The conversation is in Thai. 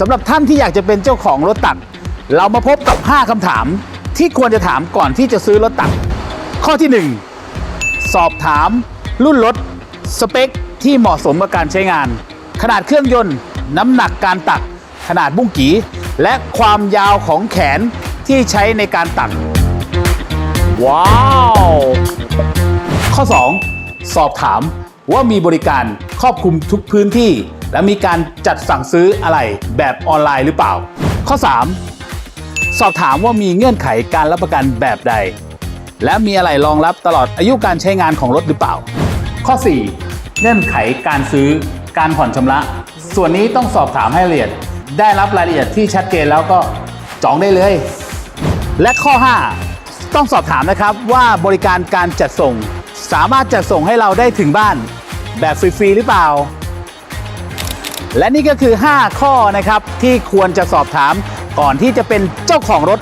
สำหรับท่านที่อยากจะเป็นเจ้าของรถตัก เรามาพบกับ 5คำถามที่ควรจะถามก่อนที่จะซื้อรถตัก ข้อที่ 1 สอบถาม รุ่นรถ สเปค ที่เหมาะสมกับการใช้งาน ขนาดเครื่องยนต์ น้ำหนักการตัก ขนาดบุ้งกีและความยาวของแขนที่ใช้ในการตัก ว้าว ข้อ 2 สอบถามว่ามีบริการครอบคลุมทุกพื้นที่ และมีการจัดสั่งซื้ออะไรแบบออนไลน์หรือเปล่า ข้อ 3 สอบถามว่ามีเงื่อนไขการรับประกันแบบใด และมีอะไรรองรับตลอดอายุการใช้งานของรถหรือเปล่า ข้อ 4 เงื่อนไขการซื้อการผ่อนชำระ ส่วนนี้ต้องสอบถามให้ละเอียด ได้รับรายละเอียดที่ชัดเจนแล้วก็จองได้เลย และข้อ 5 ต้องสอบถามนะครับว่าบริการการจัดส่ง สามารถจัดส่งให้เราได้ถึงบ้าน แบบฟรีๆหรือเปล่า และนี่ก็คือ 5 ข้อนะครับที่ควรจะสอบถามก่อนที่จะเป็นเจ้าของรถ